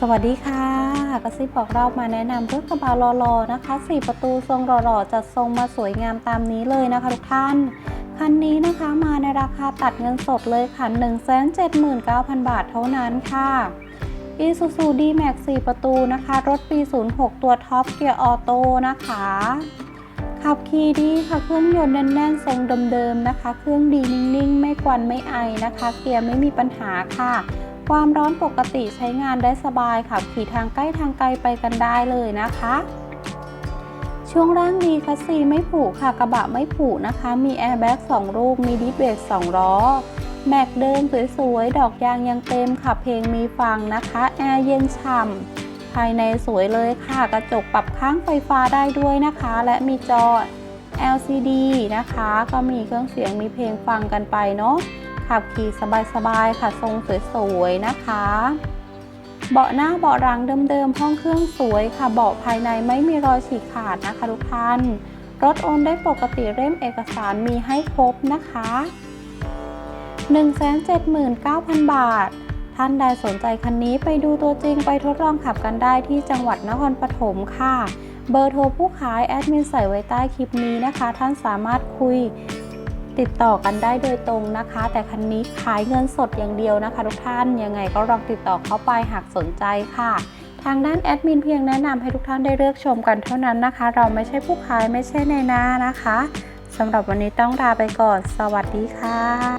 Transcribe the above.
สวัสดีค่ะกระซิบบอกเรามาแนะนำรถกระบะหล่อๆนะคะ 4 ประตูทรงหล่อๆจัดทรงมาสวยงามตามนี้เลยนะคะทุกท่าน คันนี้นะคะมาในราคาตัดเงินสดเลยค่ะ 179,000 บาทเท่านั้นค่ะ Isuzu D-Max 4 ประตูนะคะ รถปี 06 ตัวท็อปเกียร์ออโต้นะคะ ขับขี่ดีค่ะ เครื่องยนต์แน่นๆ ทรงเดิมๆนะคะ เครื่องดีนิ่งๆ ไม่กวนไม่ไอนะคะ เกียร์ไม่มีปัญหาค่ะ ความร้อนปกติใช้งานได้สบายขับขี่ทางใกล้ทางไกลไปกันได้เลยนะคะ ช่วงล่างดีคัสซีไม่ผุค่ะกระบะไม่ผุนะคะ มีแอร์แบ็ก2ลูกมีดิสเบรก2ล้อแม็กเดิมสวยๆ ดอกยางยังเต็มค่ะเพลงมีฟังนะคะ แอร์เย็นฉ่ำภายในสวยเลยค่ะ กระจกปรับข้างไฟฟ้าได้ด้วยนะคะ และมีจอ LCD นะคะ ก็มีเครื่องเสียงมีเพลงฟังกันไปเนาะ ขับขี่สบายๆค่ะ ทรงสวยๆนะคะ เบาะหน้าเบาะหลังเดิมๆ ห้องเครื่องสวยค่ะ เบาะภายในไม่มีรอยฉีกขาดนะคะทุกท่าน รถโอนได้ปกติเล่มเอกสารมีให้ครบนะคะ 179,000 บาท ท่านใดสนใจคันนี้ไปดูตัวจริงไปทดลองขับกันได้ที่จังหวัดนครปฐมค่ะเบอร์โทรผู้ขายแอดมินใส่ไว้ใต้คลิปนี้นะคะ ท่านสามารถคุย ติดต่อกันได้โดยตรงนะคะ แต่คันนี้ขายเงินสดอย่างเดียวนะคะ ทุกท่านยังไงก็ลองติดต่อเข้าไปหากสนใจค่ะ ทางด้านแอดมินเพียงแนะนำให้ทุกท่านได้เลือกชมกันเท่านั้นนะคะ เราไม่ใช่ผู้ขายไม่ใช่ในหน้านะคะสำหรับวันนี้ต้องลาไปก่อน สวัสดีค่ะ